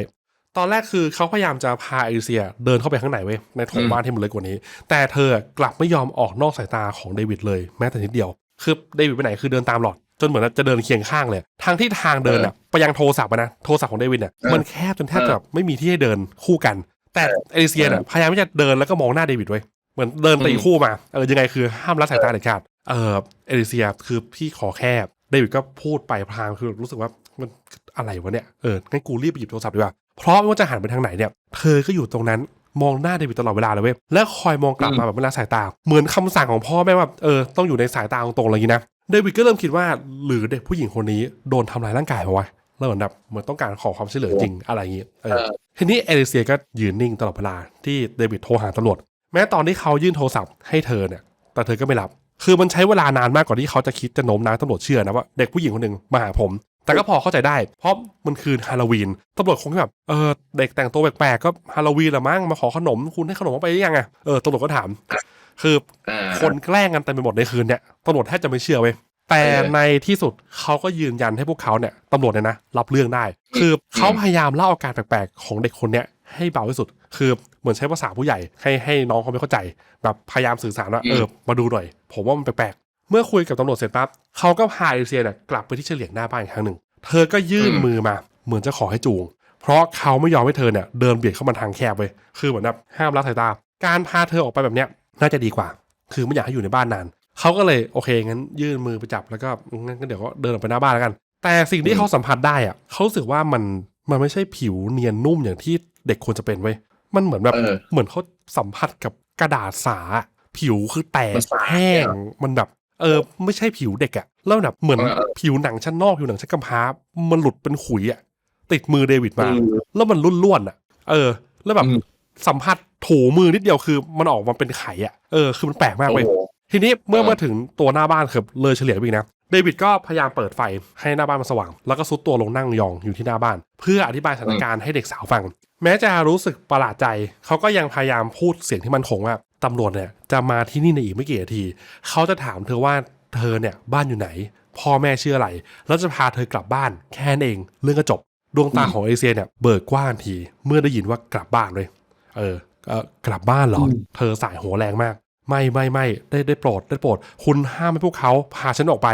[SPEAKER 1] ตอนแรกคือเขาพยายามจะพาเอลิเซียเดินเข้าไปข้างในเว้ยในโถง
[SPEAKER 2] อืม
[SPEAKER 1] บ้านที่มันเล็กกว่านี้ แต่เธอกลับไม่ยอมออกนอกสายตาของเดวิดเลยแม้แต่นิดเดียว คือเดวิดไปไหนคือเดินตามหลอดจนเหมือนจะเดินเคียงข้างเลย ทางที่ทางเดินอะไปยังโทรศัพท์อะนะ โทรศัพท์ของเดวิดเนี่ย
[SPEAKER 2] เออ
[SPEAKER 1] มันแคบจนแทบจะแบบไม่มีที่ให้เดินคู่กัน แต่เอลิเซียเนี่ยพยายามที่จะเดินแล้วก็มองหน้าเดวิดไว้ยเหมือนเดินตีคู่มา เออยังไงคือห้ามละสายตาเด็ดขาด เออเอลิเซียคือพี่ขอแคบ เดวิดก็พูดไปพลางคือรู้สึกว่ามันอะไรวะเนี่ย เออ งั้นกูรีบไปหยิบโทรศัพท์ดีกว่า เพราะไม่ว่าจะหันไปทางไหนเนี่ย เธอก็อยู่ตรงนั้นมองหน้าเดวิดตลอดเวลาเลยเว้ย และคอยมองกลับมาแบบไม่ละสายตา เหมือนคำสั่งของพ่อแม่ว่า เออ ต้องอยู่ในสายตาตรงๆอะไรอย่างนี้นะ เดวิดก็เริ่มคิดว่า หรือเด็กผู้หญิงคนนี้โดนทำร้ายร่างกายมาวะแล้วเหมือนแบบเหมือนต้องการขอความช่วยเหลือจริงอะไรอย่างนี้เออ
[SPEAKER 2] เออ
[SPEAKER 1] ทีนี้เอลิเซียก็ยืนนิ่งตลอดเวลาที่เดวิดโทรหาตำรวจ แม้ตอนที่เขายื่นโทรศัพท์ให้เธอเนี่ย แต่เธอก็ไม่รับ คือมันใช้เวลานานมากกว่าที่เขาจะคิดจะโน้มน้าวตำรวจเชื่อนะว่าเด็กผู้หญิงคนหนึ่งมาหาผม แต่ก็พอเข้าใจได้ เพราะมันคืนฮาโลวีนตำรวจคงแบบเออเด็กแต่งตัวแปลกๆก็ฮาโลวีนละมั้งมาขอขนมคุณให้ขนมเขาไปหรือยังอะเออตำรวจก็ถาม คือคนแกล้งกันเต็มไปหมดในคืนเนี่ยตำรวจแทบจะไม่เชื่อเว้ยแต่ในที่สุดเขาก็ยืนยันให้พวกเขาเนี่ยตำรวจเนี่ยนะรับเรื่องได้ คือเขาพยายามเล่าอาการแปลกๆของเด็กคนเนี้ย ให้เบาที่สุด คือเหมือนใช้ภาษาผู้ใหญ่ให้ให้น้องเขาไม่เข้าใจ แบบพยายามสื่อสารว่า
[SPEAKER 2] อืม
[SPEAKER 1] เออมาดูหน่อย ผมว่ามันแปลกๆเมื่อคุยกับตำรวจเสร็จปั๊บเขาก็พาเอลิเซียเนี่ยกลับไปที่เฉลียงหน้าบ้านอีกครั้งหนึ่งเธอก็ยื่นมือมา เหมือนจะขอให้จูง เพราะเขาไม่ยอมให้เธอเนี่ยเดินเบียดเข้ามาทางแคบเว้ยคือเหมือนแบบห้ามละสายตา การพาเธอออกไปแบบเนี้ยน่าจะดีกว่า คือไม่อยากให้อยู่ในบ้านนานเขาก็เลยโอเคงั้นยื่นมือไปจับแล้วก็งั้นก็เดี๋ยวก็เดินออกไปหน้าบ้านแล้วกัน แต่สิ่งที่เขาสัมผัสได้อะเขารู้สึกว่ามัน มันไม่ใช่ผิวเนียนนุ่มอย่างที่เด็กควรจะเป็นเว้ยมันเหมือนแบบ
[SPEAKER 2] เออ
[SPEAKER 1] เหมือนเขาสัมผัสกับกระดาษสา ผิวคือแตก
[SPEAKER 2] มันสา
[SPEAKER 1] แห้ง
[SPEAKER 2] เนี่ย
[SPEAKER 1] มันแบบเออไม่ใช่ผิวเด็กอะแล้วแบบเหมือน
[SPEAKER 2] เออเออ
[SPEAKER 1] ผิวหนังชั้นนอกผิวหนังชั้นกำพร้ามันหลุดเป็นขุยอะติดมือเดวิดมา
[SPEAKER 2] เออ
[SPEAKER 1] แล้วมันรุ่นล้วนๆอะเออ แล้วแบบ
[SPEAKER 2] อืม
[SPEAKER 1] สัมผัสถูมือนิดเดียวคือ มันออกมาเป็นไข่อะเออคือมันแปลกมาก
[SPEAKER 2] โอ้
[SPEAKER 1] เว้ย
[SPEAKER 2] โห
[SPEAKER 1] ทีนี้เมื่อ
[SPEAKER 2] เออ
[SPEAKER 1] มาถึงตัวหน้าบ้านครับเลยเฉลี่ยไปอีกนะ เดวิดก็พยายามเปิดไฟให้หน้าบ้านมันสว่าง แล้วก็ซุดตัวลงนั่งยองอยู่ที่หน้าบ้าน เพื่ออธิบายสถานการณ์ให้เด็กสาวฟัง แม้จะรู้สึกประหลาดใจ เขาก็ยังพยายามพูดเสียงที่มันคงว่าตำรวจเนี่ยจะมาที่นี่ในอีกไม่กี่นาที เขาจะถามเธอว่าเธอเนี่ยบ้านอยู่ไหน พ่อแม่ชื่ออะไร แล้วจะพาเธอกลับบ้านแค่นั้นเอง เรื่องก็จบ ดวงตาของเอเซียเนี่ยเบิกกว้างทันทีเมื่อได้ยินว่ากลับบ้านเลย เออเออกลับบ้านเหรอ เธอสายหัวแรงมาก ไม่ไม่ไม่ได้ได้โปรดได้โปรด คุณห้ามให้พวกเขาพาฉันออกไป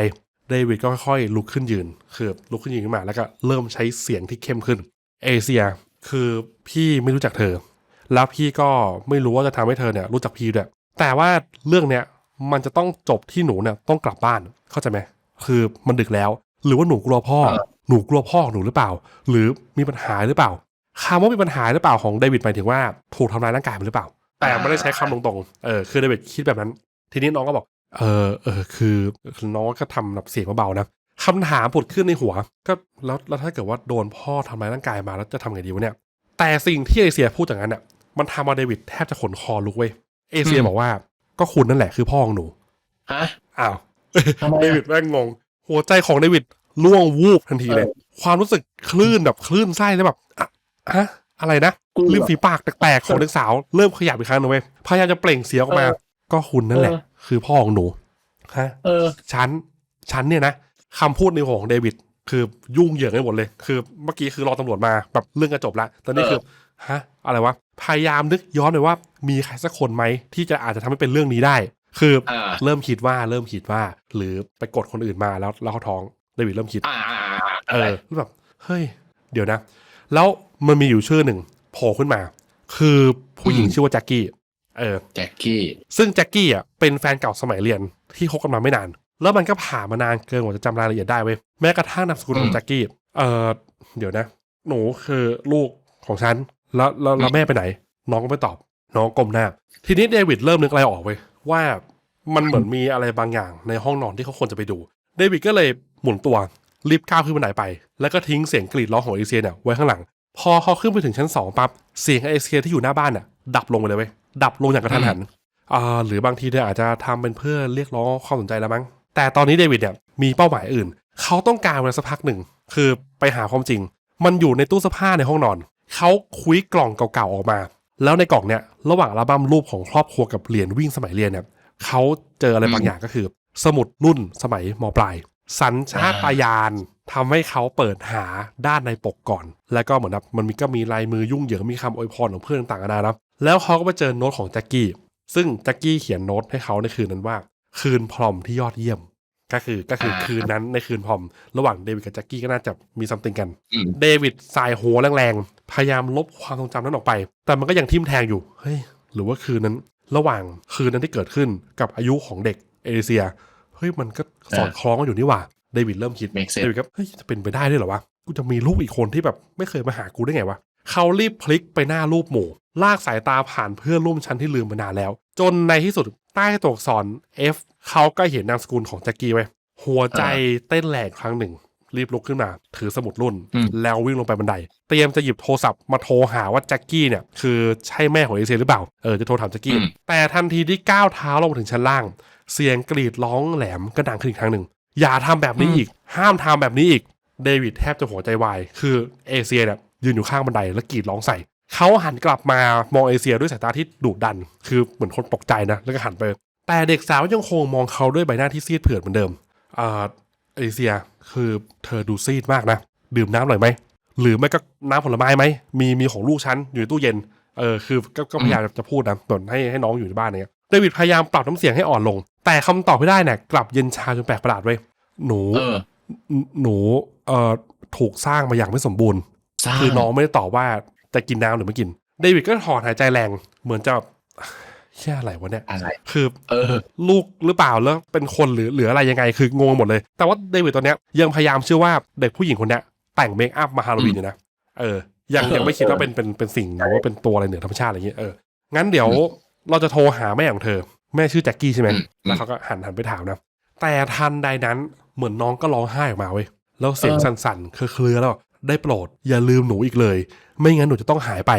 [SPEAKER 1] เดวิดก็ค่อยๆลุกขึ้นยืน คือลุกขึ้นยืนขึ้นมา แล้วก็เริ่มใช้เสียงที่เข้มขึ้น เอเชียคือพี่ไม่รู้จักเธอ แล้วพี่ก็ไม่รู้ว่าจะทำให้เธอเนี่ยรู้จักพี่ด้วยแต่ว่าเรื่องเนี้ยมันจะต้องจบที่หนูเนี่ยต้องกลับบ้านเข้าใจไหมคือมันดึกแล้ว หรือว่าหนูกลัวพ่อ
[SPEAKER 2] เออ
[SPEAKER 1] หนูกลัวพ่อของหนูหรือเปล่า หรือมีปัญหาหรือเปล่าคำว่ามีปัญหาหรือเปล่าของเดวิดหมายถึงว่าถูกทำร้ายร่างกายมันหรือเปล่า แต่ไม่ได้ใช้คำตรงๆเออคือเดวิดคิดแบบนั้น ทีนี้น้องก็บอก เออเออคือคือน้องก็ทำแบบเสียงเบาๆนะคำถามผุดขึ้นในหัว ก็แล้วแล้วถ้าเกิดว่าโดนพ่อทำร้ายร่างกายมาแล้วจะทำไงดีวะเนี่ย แต่สิ่งที่เอเชียพูดอย่างนั้นอะ มันทำเอาเดวิดแทบจะขนคอลุกเว้ยเอเชีย
[SPEAKER 2] อืม
[SPEAKER 1] บอกว่า ก็คุณนั่นแหละคือพ่อของหนู
[SPEAKER 2] ฮะ
[SPEAKER 1] อ้าว
[SPEAKER 2] ทำไมอะ
[SPEAKER 1] เดวิดแม่งงง หัวใจของเดวิดล่วงวูบทันทีเลย
[SPEAKER 2] เออ
[SPEAKER 1] ความรู้สึกคลื่นแบบคลื่นไส้แล้วแบบอะฮะอะไรนะ
[SPEAKER 2] กลัว
[SPEAKER 1] ริมฝีปากแตกๆของเด็กสาวเริ่มขยับอีกครั้งหนึงเว้ยพยายามจะเปล่งเสียงออกมา
[SPEAKER 2] เออ
[SPEAKER 1] ก็คุณนั่นแหละ
[SPEAKER 2] เออ
[SPEAKER 1] คือพ่อของหนูฮะ
[SPEAKER 2] เออ
[SPEAKER 1] ฉันฉันเนี่ยนะคำพูดในหัวของเดวิดคือยุ่งเหยิงไปหมดเลย คือเมื่อกี้คือรอตำรวจมาแบบเรื่องก็จบละแต่นี่คือฮะอะไรวะพยายามนึกย้อนไปว่า มีใครสักคนไหมที่จะอาจจะทำให้เป็นเรื่องนี้ได้ คืออาเริ่มคิดว่าเริ่มคิดว่า หรือไปกดคนอื่นมาแล้วแล้วเขาท้องเดวิดเริ่มคิด
[SPEAKER 2] อ่าอ่าอ่าอ่า
[SPEAKER 1] เออแล้วแบบเฮ้ย เดี๋ยวนะ แล้วมันมีอยู่ชื่อหนึ่งโผล่ขึ้นมา คือผู้หญิงชื่อว่าแจ็คกี้ เออ
[SPEAKER 2] แจ็คกี้
[SPEAKER 1] ซึ่งแจ็คกี้อะเป็นแฟนเก่าสมัยเรียนที่คบกันมาไม่นาน แล้วมันก็ผ่านมานานเกินกว่าจะจำรายละเอียดได้เว้ยแม้กระทั่งนามสกุลของ
[SPEAKER 2] อืม
[SPEAKER 1] แจ็คกี้เออเดี๋ยวนะ หนูคือลูกของฉันแล้วแล้วแล้วแม่ไปไหน น้องก็ไม่ตอบ น้องก้มหน้า ทีนี้เดวิดเริ่มนึกอะไรออกเว้ยว่ามันเหมือนมีอะไรบางอย่างในห้องนอนที่เขาควรจะไปดู เดวิดก็เลยหมุนตัวรีบก้าวขึ้นบันไดไป แล้วก็ทิ้งเสียงกรีดร้องของเอเซียเนี่ยไว้ข้างหลัง พอเขาขึ้นไปถึงชั้นสองปั๊บเสียงเอเชียที่อยู่หน้าบ้านน่ะ ดับลงไปเลยเว้ยดับลงอย่างกระทันหันอ่าหรือบางทีเนี่ยอาจจะทำเป็นเพื่อเรียกร้องความสนใจแล้วมั้ง แต่ตอนนี้เดวิดเนี่ยมีเป้าหมายอื่น เขาต้องการเวลาสักพักหนึ่ง คือไปหาความจริง มันอยู่ในตู้เสื้อผ้าในห้องนอน เขาคุยกล่องเก่าๆออกมา แล้วในกล่องเนี่ย ระหว่างอัลบั้มรูปของครอบครัวกับเหรียญวิ่งสมัยเรียนเนี่ยเขาเจออะไรบางอย่างก็คือ สมุดรุ่นสมัยมปลาย สัญชาตญาณ ทำให้เขาเปิดหาด้านในปกก่อน แล้วก็เหมือนแบบมันมีก็มีลายมือยุ่งเหยิงมีคำอวยพรของเพื่อนต่างๆนานานะแล้วเขาก็ไปเจอโน้ตของแจ็คกี้ซึ่งแจ็คกี้เขียนโน้ตให้เขาในคืนนั้นว่า คืนพรอมที่ยอดเยี่ยม ก็คือก็คือ
[SPEAKER 2] อ่า
[SPEAKER 1] คืนนั้นในคืนพรอม ระหว่างเดวิดกับแจ็คกี้ก็น่าจะมีซัมติงกัน
[SPEAKER 2] อืม
[SPEAKER 1] เดวิดสายหัวแรงๆพยายามลบความทรงจำนั้นออกไป แต่มันก็ยังทิ่มแทงอยู่เฮ้ยหรือว่าคืนนั้น ระหว่างคืนนั้นที่เกิดขึ้นกับอายุของเด็กเอเชียเฮ้ยมันก็สอดคล้องกันอยู่นี่หว่า เดวิดเริ่มคิด
[SPEAKER 2] Make sense
[SPEAKER 1] เดวิดก็เฮ้ยจะเป็นไปได้ด้วยเหรอวะกูจะมีลูกอีกคนที่แบบไม่เคยมาหากูได้ไงวะเขารีบพลิกไปหน้ารูปหมู่ ลากสายตาผ่านเพื่อนร่วมชั้นที่ลืมมานานแล้ว จนในที่สุดใต้ตัวอักษร F เขาก็เห็นนามสกุลของแจ็คกี้ไว้ยหัวใจเต้นแรงครั้งหนึ่ง รีบลุกขึ้นมา ถือสมุดรุ่น
[SPEAKER 2] อืม
[SPEAKER 1] แล้ววิ่งลงไปบันได เตรียมจะหยิบโทรศัพท์มาโทรหาว่าแจ็คกี้เนี่ย คือใช่แม่ของเอเซียหรือเปล่า เออจะโทรถามแจ็คกี้
[SPEAKER 2] อืม
[SPEAKER 1] แต่ทันทีที่ก้าวเท้าลงมาถึงชั้นล่าง เสียงกรีดร้องแหลมก็ดังขึ้นอีกครั้งหนึ่ง อย่าทำแบบนี้อีก ห้ามทำแบบนี้อีก เดวิดแทบจะหัวใจวาย คือเอเชียเนี่ยยืนอยู่ข้างบันไดแล้วกรีดร้องใส่ เขาหันกลับมามองเอเชียด้วยสายตาที่ดุดัน คือเหมือนคนตกใจนะ แล้วก็หันไป แต่เด็กสาวยังคงมองเขาด้วยใบหน้าที่ซีดเผือดเหมือนเดิมอ่าเอเชียคือเธอดูซีดมากนะ ดื่มน้ำหน่อยไหม หรือไม่ก็น้ำผลไม้ไหม มีมีของลูกฉันอยู่ในตู้เย็น เออคือก็ก็พยายามจะพูดนะเหมือนให้ให้น้องอยู่ในบ้านเนี่ยเดวิดพยายามปรับน้ำเสียงให้อ่อนลง แต่คำตอบไม่ได้เนี่ยกลับเย็นชาจนแปลกประหลาดเว้ยหนู
[SPEAKER 2] เออ
[SPEAKER 1] หนูเอ่อถูกสร้างมาอย่างไม่สมบูรณ์
[SPEAKER 2] สร้าง
[SPEAKER 1] คือน้องไม่ได้ตอบว่าจะกินน้ำหรือไม่กิน เดวิดก็ถอนหายใจแรงเหมือนจะแบบเชี่ยอะไรวะเนี่ย
[SPEAKER 2] อะไร
[SPEAKER 1] คือ
[SPEAKER 2] เออ
[SPEAKER 1] ลูกหรือเปล่าแล้วเป็นคนหรือหรืออะไรยังไงคืองงหมดเลย แต่ว่าเดวิดตัวเนี้ยยังพยายามเชื่อว่าเด็กผู้หญิงคนเนี้ยแต่งเมคอัพมาฮาโลวีนอยู่นะเออยัง
[SPEAKER 2] เออ
[SPEAKER 1] ยังไม่คิดว่า
[SPEAKER 2] เออ
[SPEAKER 1] เป็นเป็นเป็นสิ่งหรือว่าเป็นตัวอะไรเหนือธรรมชาติอะไรอย่างเงี้ยเอองั้นเดี๋ยวเราจะโทรหาแม่ของเธอ แม่ชื่อแจ็คกี้ใช่ไหม
[SPEAKER 2] อืม
[SPEAKER 1] แล้วเขาก็หันหันไปถามนะ แต่ทันใดนั้นเหมือนน้องก็ร้องไห้ออกมาเว้ยแล้วเสียงสั่นๆเครือๆแล้ว ได้โปรดอย่าลืมหนูอีกเลย ไม่งั้นหนูจะต้องหายไป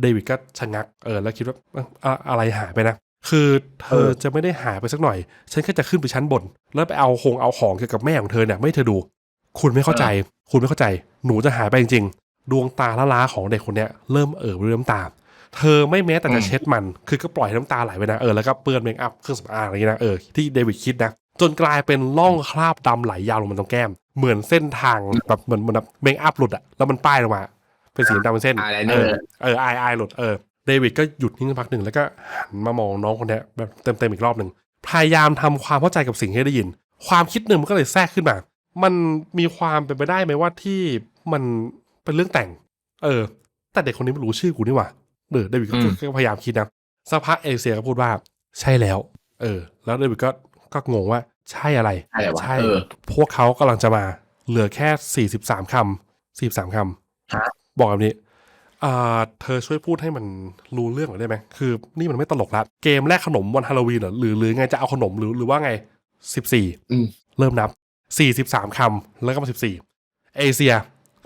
[SPEAKER 1] เดวิดก็ชะงักเออแล้วคิดว่าเอ้าอะอะไรหายไปนะคือเธอจะไม่ได้หายไปสักหน่อย ฉันแค่จะขึ้นไปชั้นบน แล้วไปเอาคงเอาของเกี่ยวกับแม่ของเธอเนี่ยไม่ให้เธอดู คุณไม่เข้าใจ คุณไม่เข้าใจ หนูจะหายไปจริงๆ ดวงตาละล้าของเด็กคนเนี้ยเริ่มเอ่อด้วยน้ำตา เธอไม่แม้แต่จะเช็ดมัน คือก็ปล่อยให้น้ำตาไหลไปนะเออแล้วก็เปื้อนเมคอัพเครื่องสำอางอะไรอย่างเงี้ยนะเออที่เดวิดคิดนะจนกลายเป็นร่องคราบดำไหลยาวลงมาตรงแก้ม เหมือนเส้นทางแบบเหมือนเหมือนแบบเมคอัพหลุดอะแล้วมันป้ายลงมา เป็นสีดำเป็นเส้น
[SPEAKER 2] eyeliner
[SPEAKER 1] เออเออไอไอหลุดเออเดวิดก็หยุดนิ่งสักพักหนึ่งแล้วก็หันมามองน้องคนเนี้ยแบบเต็มๆอีกรอบหนึ่งพยายามทำความเข้าใจกับสิ่งที่ได้ยิน ความคิดหนึ่งมันก็เลยแทรกขึ้นมา มันมีความเป็นไปได้ไหมว่าที่มันเป็นเรื่องแต่ง เออ แต่เด็กคนนี้ไม่รู้ชื่อกูนี่หว่า เออเดวิดก็
[SPEAKER 2] อืม
[SPEAKER 1] ก็พยายามคิดนะสักพักเอเซียก็พูดว่าใช่แล้ว เออ แล้วเดวิดก็ก็งงว่าใช่อะไร
[SPEAKER 2] ใช่เหรอวะ
[SPEAKER 1] ใช่
[SPEAKER 2] เออ
[SPEAKER 1] พวกเขากำลังจะมา เหลือแค่สี่สิบสามคำสี่สามค
[SPEAKER 2] ฮะำ
[SPEAKER 1] บอกแบบนี้อ่าเธอช่วยพูดให้มันรู้เรื่องหน่อยได้ไหมคือ นี่มันไม่ตลกละเกมแรกขนมวันฮาโลวีนเหรอหรือหรือไงจะเอาขนมหรือหรือว่าไงสิบสี่
[SPEAKER 2] อืม
[SPEAKER 1] เริ่มนับสี่สิบสามคำแล้วก็มาสิบสี่เอเชีย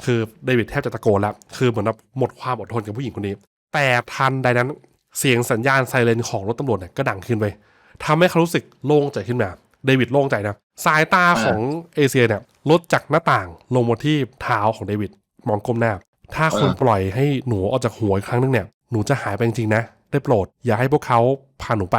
[SPEAKER 1] คือเดวิดแทบจะตะโกนแล้ว คือเหมือนแบบหมดความอดทนกับผู้หญิงคนนี้ แต่ทันใดนั้นเสียงสัญญาณไซเรนของรถตำรวจเนี่ยก็ดังขึ้นไปทำให้เขารู้สึกโล่งใจขึ้นมาเดวิดโล่งใจนะสายตาของเอเชียเนี่ยลดจากหน้าต่างลงมาที่เท้าของเดวิดมองก้มหน้า ถ้าคุณปล่อยให้หนูออกจากหัวอีกครั้งนึงเนี่ยหนูจะหายไปจริงๆนะ ได้โปรด อย่าให้พวกเขาพาหนูไป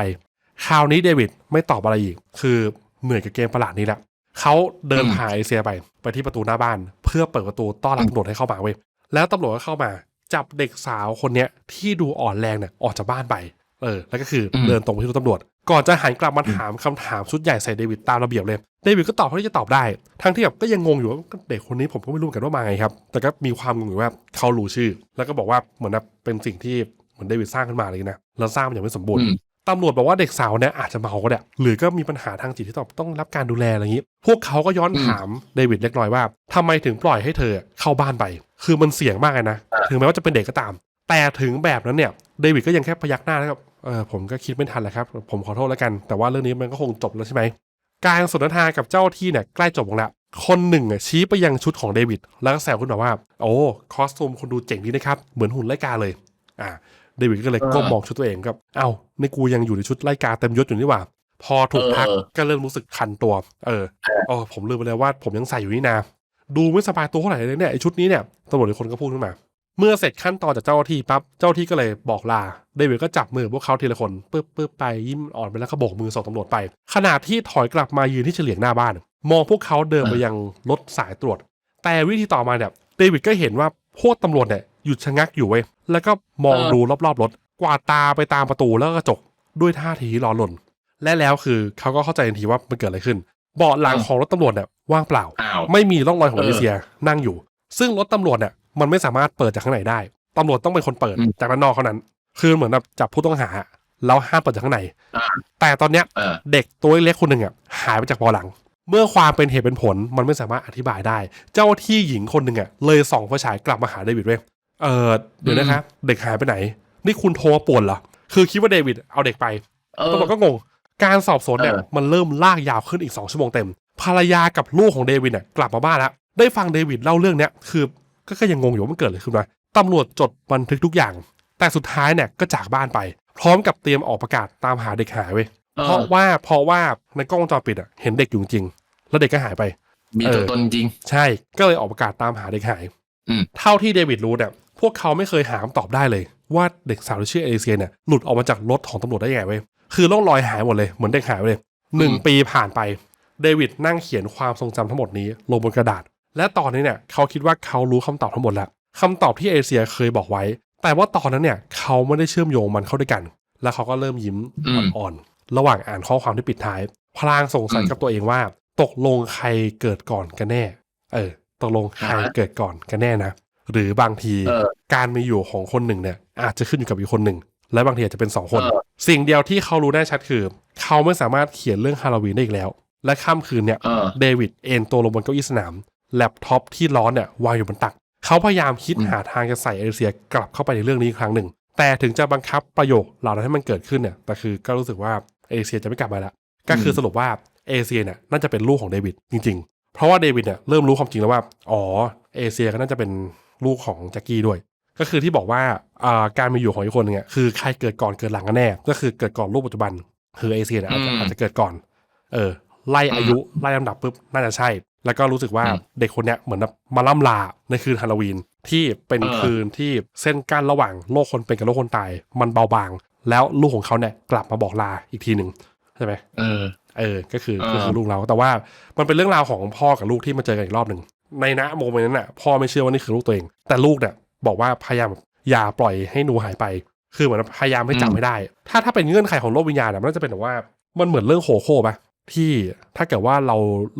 [SPEAKER 1] คราวนี้เดวิดไม่ตอบอะไรอีก คือเหนื่อยกับเกมประหลาดนี้แล้วเขาเดิน
[SPEAKER 2] อืม
[SPEAKER 1] พาเอเชียไป ไปที่ประตูหน้าบ้าน เพื่อเปิดประตูต้อนรับตำรวจให้เข้ามาเว้ยแล้วตำรวจก็เข้ามา จับเด็กสาวคนเนี้ยที่ดูอ่อนแรงเนี่ยออกจากบ้านไป เออ แล้วก็คืออ
[SPEAKER 2] ม
[SPEAKER 1] เดินตรงไปที่รถตำรวจ ก่อนจะหันกลับมาถามคำถามชุดใหญ่ใส่เดวิดตามระเบียบเลย เดวิดก็ตอบเท่าที่จะตอบได้ ทั้งที่แบบก็ยังงงอยู่ว่าเด็กคนนี้ผมก็ไม่รู้เหมือนกันว่ามาไงครับ แต่ก็มีความงงอยู่ว่าเขารู้ชื่อ แล้วก็บอกว่าเหมือนแบบเป็นสิ่งที่เหมือนเดวิดสร้างขึ้นมาเลยนะ แล้วสร้างมันอย่างไม่สมบูรณ์
[SPEAKER 2] อืม
[SPEAKER 1] ตำรวจบอกว่าเด็กสาวเนี่ยอาจจะเมาก็ได้หรือก็มีปัญหาทางจิตที่ต้องต้องรับการดูแลอะไรอย่างนี้ พวกเขาก็ย้อน
[SPEAKER 2] อืม
[SPEAKER 1] ถามเดวิดเล็กน้อยว่าทำไมถึงปล่อยให้เธอเข้าบ้านไป คือมันเสี่ยงมากเลยนะ ถึงแม้ว่าจะเป็นเด็กก็ตาม แต่ถึงแบบนั้นเนี่ย เดวิดก็ยังแค่พยักหน้าแล้วก็เออผมก็คิดไม่ทันแหละครับ ผมขอโทษแล้วกัน แต่ว่าเรื่องนี้มันก็คงจบแล้วใช่ไหม การสนทนากับเจ้าที่เนี่ยใกล้จบลงแล้ว คนหนึ่งอะชี้ไปยังชุดของเดวิด แล้วก็แซวขึ้นมาว่า โอ้ คอสตูมคุณดูเจ๋งดีนะครับ เหมือนหุ่นไล่กาเลย อ่า เดวิดก็เลย
[SPEAKER 2] เออ
[SPEAKER 1] ก้มมองชุดตัวเองก็เอ้าในกูยังอยู่ในชุดไล่กาเต็มยศอยู่นี่หว่าพอถูกทัก
[SPEAKER 2] เออ
[SPEAKER 1] ก็เริ่มรู้สึกคันตัว เออ อ๋อ ผมลืมไปเลยว่าผมยังใส่อยู่นี่นา ดูไม่สบายตัวเท่าไหร่เลยเนี่ยไอชุดนี้เนี่ยตำรวจอีกคนก็พูดขึ้นมา เมื่อเสร็จขั้นตอนจากเจ้าที่ปั๊บเจ้าที่ก็เลยบอกลาเดวิดก็จับมือพวกเขาทีละคนปึ๊บปึ๊บไปยิ้มอ่อนไปแล้วก็โบกมือส่งตำรวจไป ขณะที่ถอยกลับมายืนที่เฉลียงหน้าบ้าน มองพวกเขาเดินไปยังรถสายตรวจ แต่วิธีต่อมาเนี่ยเดวิดก็เห็นว่าพวกตำรวจเนี่ยหยุดชะงักอยู่เว้ยแล้วก็มองดูรอบๆรถกวาดตาไปตามประตูแล้วก็กระจกด้วยท่าทีร้อนรนและแล้วคือเขาก็เข้าใจทันทีว่ามันเกิดอะไรขึ้น เบาะหลังของรถตำรวจเนี่ยว่างเปล่า
[SPEAKER 2] อ้าว
[SPEAKER 1] ไม่มีร่องรอยของ
[SPEAKER 2] เออ
[SPEAKER 1] เอเชียนั่งอยู่ ซึ่งรถตำรวจเนี่ยมันไม่สามารถเปิดจากข้างในได้ตำรวจต้องเป็นคนเปิด
[SPEAKER 2] อืม
[SPEAKER 1] จากด้านนอกเท่านั้น คือเหมือนแบบจับผู้ต้องหา แล้วห้ามเปิดจากข้างใน
[SPEAKER 2] อ่า
[SPEAKER 1] แต่ตอนเนี้ย
[SPEAKER 2] เออ
[SPEAKER 1] เด็กตัวเล็กๆคนหนึ่งอะหายไปจากเบาะหลัง เมื่อความเป็นเหตุเป็นผลมันไม่สามารถอธิบายได้ เจ้าที่หญิงคนหนึ่งอะเลยส่องไฟฉายกลับมาหาเดวิดเว้ยเออเดี๋ยวนะครับเด็กหายไปไหน นี่คุณโทรมาป่วนเหรอคือคิดว่าเดวิดเอาเด็กไป
[SPEAKER 2] เออ
[SPEAKER 1] ตำรวจก็งง การสอบสวนเนี่ย
[SPEAKER 2] เออ
[SPEAKER 1] มันเริ่มลากยาวขึ้นอีก2ชั่วโมงเต็ม ภรรยากับลูกของเดวิดเนี่ยกลับมาบ้านแล้ว ได้ฟังเดวิดเล่าเรื่องเนี้ยคือก็ก็ยังงงอยู่ว่ามันเกิดอะไรขึ้นวะตำรวจจดบันทึกทุกอย่าง แต่สุดท้ายเนี่ยก็จากบ้านไป พร้อมกับเตรียมออกประกาศตามหาเด็กหายเว้ย
[SPEAKER 2] เออ
[SPEAKER 1] เพราะว่าเพราะว่าในกล้องวงจอปิดอะเห็นเด็กอยู่จริง แล้วเด็กก็หายไป
[SPEAKER 2] มีตัวตนจริง
[SPEAKER 1] ใช่ก็เลยออกประกาศตามหาเด็กหาย
[SPEAKER 2] อืม
[SPEAKER 1] เท่าที่เดวิดรู้เนี่ย พวกเขาไม่เคยหาคำตอบได้เลย ว่าเด็กสาวที่ชื่อเอเซียเนี่ยหลุดออกมาจากรถของตำรวจได้ยังไงเว้ยคือร่องรอยหายหมดเลยเหมือนเด็กหายไปเลยหนึ่ง
[SPEAKER 2] อืม
[SPEAKER 1] ปีผ่านไปเดวิดนั่งเขียนความทรงจำทั้งหมดนี้ลงบนกระดาษ และตอนนี้เนี่ยเขาคิดว่าเขารู้คำตอบทั้งหมดแล้วคำตอบที่เอเชียเคยบอกไว้ แต่ว่าตอนนั้นเนี่ยเขาไม่ได้เชื่อมโยงมันเข้าด้วยกัน แล้วเขาก็เริ่มยิ้ม
[SPEAKER 2] อืม
[SPEAKER 1] อ่อนๆระหว่างอ่านข้อความที่ปิดท้าย พลางสงสัย
[SPEAKER 2] อืม
[SPEAKER 1] กับตัวเองว่า ตกลงใครเกิดก่อนกันแน่ เออ ตกลงใคร
[SPEAKER 2] ฮะ
[SPEAKER 1] เกิดก่อนกันแน่นะ หรือบางที
[SPEAKER 2] เออ
[SPEAKER 1] การมีอยู่ของคนหนึ่งเนี่ย อาจจะขึ้นอยู่กับอีกคนหนึ่ง และบางทีอาจจะเป็นสองคน
[SPEAKER 2] เออ
[SPEAKER 1] สิ่งเดียวที่เขารู้แน่ชัดคือ เขาไม่สามารถเขียนเรื่องฮาโลวีนได้อีกแล้ว และค่ำคืนเนี่ย
[SPEAKER 2] เออ
[SPEAKER 1] เดวิดเอนตัวลงบนเก้าอี้สนามแล็ปท็อปที่ร้อนเนี่ยวางอยู่บนตัก เขาพยายามคิด
[SPEAKER 2] อืม
[SPEAKER 1] หาทางจะใส่เอเชียกลับเข้าไปในเรื่องนี้อีกครั้งหนึ่ง แต่ถึงจะบังคับประโยคเหล่านั้นให้มันเกิดขึ้นเนี่ยแต่คือก็รู้สึกว่าเอเชียจะไม่กลับมาแล้วก็คือสรุปว่าเอเชียเนี่ยน่าจะเป็นลูกของเดวิดจริง ๆ เพราะว่าเดวิดเนี่ยเริ่มรู้ความจริงแล้วว่า อ๋อเอเชียก็น่าจะเป็น ลูกของแจ็คกี้ด้วย ก็คือที่บอกว่าอ่าการมีอยู่ของอีกคนหนึงอะคือใครเกิดก่อนเกิดหลังกันแน่ ก็คือเกิดก่อนลูกปัจจุบัน คือเอเชียเนี่ยอาจจะ
[SPEAKER 2] อืม
[SPEAKER 1] อาจจะเกิดก่อน เออ ไล่อายุไล่ลำดับปุ๊บน่าจะใช่ แล้วก็รู้สึกว่า
[SPEAKER 2] อืม
[SPEAKER 1] เด็กคนเนี้ยเหมือนแบบมาล่ำลาในคืนฮาโลวีนที่เป็น
[SPEAKER 2] เออ
[SPEAKER 1] คืนที่เส้นกั้นระหว่างโลกคนเป็นกับโลกคนตาย มันเบาบาง แล้วลูกของเขาเนี่ยกลับมาบอกลาอีกทีหนึ่งใช่ไหม
[SPEAKER 2] เออ
[SPEAKER 1] เออ ก็คือ
[SPEAKER 2] เออ
[SPEAKER 1] ก็คือลูกเรา แต่ว่ามันเป็นเรื่องราวของพ่อกับลูกที่มาเจอกันอีกรอบหนึ่ง ในณโมเมนต์นั้นน่ะพ่อไม่เชื่อว่านี่คือลูกตัวเอง แต่ลูกเนี่ยบอกว่าพยายามอย่าปล่อยให้หนูหายไป คือเหมือนพยายามให้จับให้ได้ ถ้าถ้าเป็นเงื่อนไขของโลกวิญญาณน่ะมันน่าจะเป็นแบบว่ามันเหมือนเรื่องโคโค่ปะที่ถ้าเกิดว่าเรา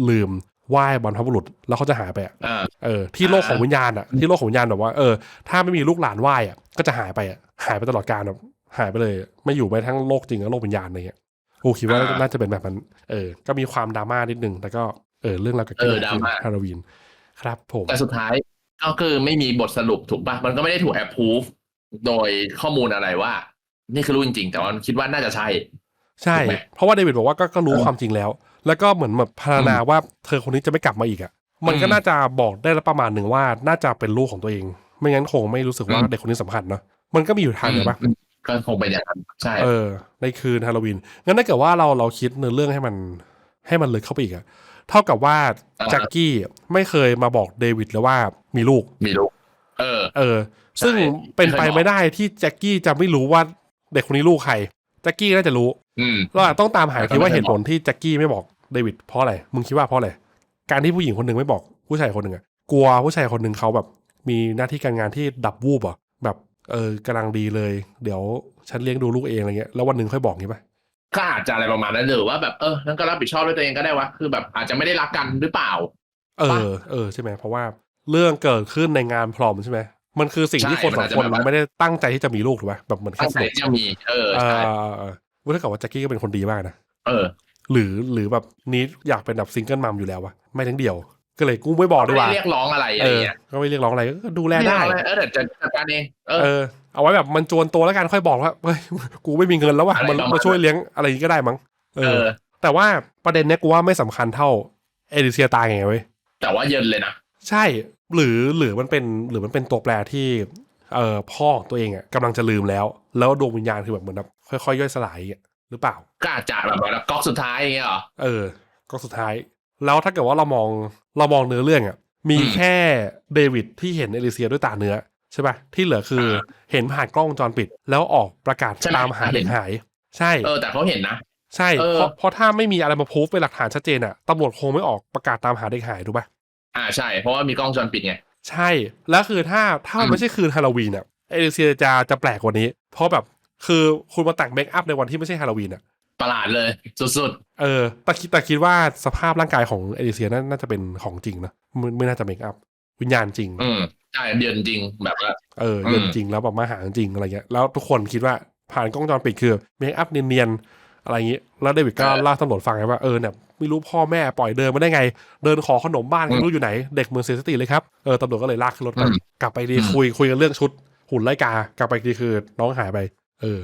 [SPEAKER 1] ลืมไหว้บรรพบุรุษแล้วเขาจะหายไปอะ
[SPEAKER 2] อ่า
[SPEAKER 1] เออที่โลกของวิญญาณอะที่โลกของวิญญาณแบบว่าเออถ้าไม่มีลูกหลานไหว้อะก็จะหายไปอะหายไปตลอดกาลแบบหายไปเลย ไม่อยู่ไปทั้งโลกจริงและโลกวิญญาณอะไรเงี้ยกูคิดว่า
[SPEAKER 2] อ่า
[SPEAKER 1] น่าจะเป็นแบบนั้นเออ ก็มีความดราม่านิดนึงแต่ก็เออเรื่องราวกับ
[SPEAKER 2] เออดราม่า
[SPEAKER 1] ฮาโลวีน ครับผม
[SPEAKER 2] แต่สุดท้ายก็คือไม่มีบทสรุปถูกปะมันก็ไม่ได้ถูกแอปพูฟโดยข้อมูลอะไรว่า นี่คือรู้จริงๆ แต่ว่าคิดว่าน่าจะใช่
[SPEAKER 1] ใช่
[SPEAKER 2] ถูกไหม
[SPEAKER 1] เพราะว่าเดวิดบอกว่าก็ก็รู้
[SPEAKER 2] เออ
[SPEAKER 1] ความจริงแล้ว แล้วก็เหมือนแบบพรรณนาว่าเธอคนนี้จะไม่กลับมาอีกอะ มันก็
[SPEAKER 2] อืม
[SPEAKER 1] น่าจะบอกได้ละประมาณหนึ่งว่าน่าจะเป็นลูกของตัวเอง ไม่งั้นคงไม่รู้สึกว่า
[SPEAKER 2] อืม
[SPEAKER 1] เด็กคนนี้สำคัญเนาะ มันก็มีอยู่ทางเดียวปะ
[SPEAKER 2] อืมก็คงเป็นอย่างนั้นใช่
[SPEAKER 1] เออ ในคืนฮาโลวีน งั้นถ้าเกิดว่าเราเราคิดเนื้อเรื่องให้มัน ให้มันลึกเข้าไปอีกอะ เท่ากับว่า
[SPEAKER 2] อ่า
[SPEAKER 1] แจ็คกี้ไม่เคยมาบอกเดวิดเลยว่ามีลูก
[SPEAKER 2] มีลูก เออ
[SPEAKER 1] เออ ซึ่ง
[SPEAKER 2] ใช่
[SPEAKER 1] เป็นไป
[SPEAKER 2] เคยบอก
[SPEAKER 1] ไม่ได้ที่แจ็คกี้จะไม่รู้ว่าเด็กคนนี้ลูกใครแจ็คกี้น่าจะรู้
[SPEAKER 2] อืม
[SPEAKER 1] เราอาจต้องตามหา
[SPEAKER 2] แต่ก็
[SPEAKER 1] คิดว่า
[SPEAKER 2] ไม่เคย
[SPEAKER 1] เหตุผลที่แจ็คกี้ไม่บอกเดวิดเพราะอะไรมึงคิดว่าเพราะอะไรการที่ผู้หญิงคนหนึ่งไม่บอกผู้ชายคนหนึ่งอะกลัวผู้ชายคนหนึ่งเขาแบบ มีหน้าที่การงานที่ดับวูบอะแบบเออกำลังดีเลย เดี๋ยวฉันเลี้ยงดูลูกเองอะไรเงี้ยแล้ววันหนึ่งค่อยบอกงี้ปะ
[SPEAKER 2] ก็อาจจะอะไรประมาณนั้นหรือว่าแบบเออนั่นก็รับผิดชอบด้วยตัวเองก็ได้วะคือแบบอาจจะไม่ได้รักกันหรือเปล่า
[SPEAKER 1] เอ
[SPEAKER 2] ปะ
[SPEAKER 1] อเออใช่ไหมเพราะว่าเรื่องเกิดขึ้นในงานพรอมใช่ไหมมันคือสิ่งที่
[SPEAKER 2] ใช่
[SPEAKER 1] คนสอง
[SPEAKER 2] มันอาจจะ
[SPEAKER 1] คน
[SPEAKER 2] แบบว่า
[SPEAKER 1] ไม่ได้ตั้งใจที่จะมีลูกถูกไหมแบบเหมือนแค่
[SPEAKER 2] ตั้ง
[SPEAKER 1] ส
[SPEAKER 2] ใจ
[SPEAKER 1] นุก
[SPEAKER 2] จะมี เออ
[SPEAKER 1] เออ
[SPEAKER 2] ใช่
[SPEAKER 1] เออเออว่าถ้าเกิดว่าแจ็คกี้ก็เป็นคนดีมากนะ
[SPEAKER 2] เออ
[SPEAKER 1] หรือหรือแบบนี้อยากเป็นแบบซิงเกิลมัมอยู่แล้ววะไม่ทั้งเดียว ก็เลยกูไม่บอกดี
[SPEAKER 2] ไม่
[SPEAKER 1] ก
[SPEAKER 2] ได้
[SPEAKER 1] ว่า
[SPEAKER 2] เรียกร้องอะไรอะ
[SPEAKER 1] เอ
[SPEAKER 2] ไร
[SPEAKER 1] อ
[SPEAKER 2] เงี้ย
[SPEAKER 1] ก็ไม่เรียกร้องอะไรก็ดูแลได้
[SPEAKER 2] ม่เรียกร้องอะไรเออเดี๋ยวจะจัดการเองเออ
[SPEAKER 1] เออ เอาไว้แบบมันจวนตัวแล้วกันค่อยบอกว่าเฮ้ยกูไม่มีเงินแล้วว่ะ
[SPEAKER 2] อะไร
[SPEAKER 1] มัน
[SPEAKER 2] ประมาณ
[SPEAKER 1] มาช่วยเลี้ยงอะไรอย่างงี้ก็ได้มั้งเอ
[SPEAKER 2] เอ
[SPEAKER 1] อ
[SPEAKER 2] อ
[SPEAKER 1] แต่ว่าประเด็นเนี้ยกูว่าไม่สำคัญเท่าเอดิเซียตายไงเว้ย
[SPEAKER 2] แต่ว่าเย็นเลยนะ
[SPEAKER 1] ใช่หรือหรือมันเป็นหรือมันเป็นตัวแปรที่เอ่อพ่อของตัวเองอะกำลังจะลืมแล้ว แล้วดวงวิญญาณคือแบบเหมือนแบบค่อยๆย่อยสลายอะหรือเปล่า
[SPEAKER 2] ก็อาจจะแบบว่าก๊อกสุดท้ายอย่างเงี้ยเหรอ
[SPEAKER 1] เออก็สุดท้าย แล้วถ้าเกิดว่าเรามองเรามองเนื้อเรื่องอะมี
[SPEAKER 2] อืม
[SPEAKER 1] แค่เดวิดที่เห็นเอลิเซียด้วยตาเนื้อใช่ป่ะที่เหลือคืออาเห็นผ่านกล้องวงจรปิด แล้วออกประกาศ
[SPEAKER 2] ใช่ไหม
[SPEAKER 1] ตามหาเด็ก
[SPEAKER 2] เห็น
[SPEAKER 1] หาย ใช่
[SPEAKER 2] เออแต่เขาเห็นนะ
[SPEAKER 1] ใช่
[SPEAKER 2] เออ
[SPEAKER 1] เพราะเพราะถ้าไม่มีอะไรมาพูฟเป็นหลักฐานชัดเจนอะตำรวจคงไม่ออกประกาศตามหาเด็กหายถูกป่ะ
[SPEAKER 2] อ่าใช่ เพราะว่ามีกล้องวงจรปิดไง
[SPEAKER 1] ใช่แล้วคือถ้าถ้ามัน
[SPEAKER 2] อืม
[SPEAKER 1] ไม่ใช่คืนฮาโลวีนอะเอลิเซียจะจะแปลกกว่านี้ เพราะแบบคือคุณมาแต่งเมคอัพในวันที่ไม่ใช่ฮาโลวีนอะ
[SPEAKER 2] ประหลาดเลย สุด
[SPEAKER 1] เออแต่คิดแต่คิดว่าสภาพร่างกายของเอลิเซียน่าน่าจะเป็นของจริงนะไม่ไม่น่าจะเมคอัพวิญญาณจริง
[SPEAKER 2] ๆอืมใช่เดือนจริงแบบว่า
[SPEAKER 1] เออ
[SPEAKER 2] อืม
[SPEAKER 1] เย็นจริงแล้วแบบมาหาจริงอะไรเงี้ยแล้วทุกคนคิดว่าผ่านกล้องวงจรปิดคือเมคอัพเนียนๆอะไรอย่างงี้แล้วเดวิดก็เล่าให้ตำรวจฟังไงว่าเออเนี่ยไม่รู้พ่อแม่ปล่อยเดินมาได้ไง เดินขอขนมบ้านไม่รู้อยู่ไหน เด็กเมืองเซนสติเลยครับเออตำรวจก็เลยลากขึ้นรถไป
[SPEAKER 2] อืม
[SPEAKER 1] กลับไปดี
[SPEAKER 2] อืม
[SPEAKER 1] คุยคุยกันเรื่องชุดหุ่นไล่กากลับไปดีคือน้องหายไป เออ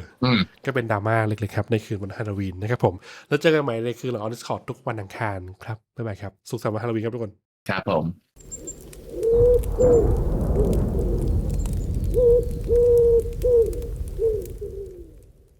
[SPEAKER 1] ก็เป็นดราม่าเล็กๆครับ ในคืนวันฮาโลวีนนะครับผม แล้วเจอกันใหม่ในคืนหลังออนดิสคอร์ดทุกวันอังคารครับ บ๊ายบายครับ สุขสันต์วันฮาโลวีนครับทุกคน
[SPEAKER 2] ครับผม Woo!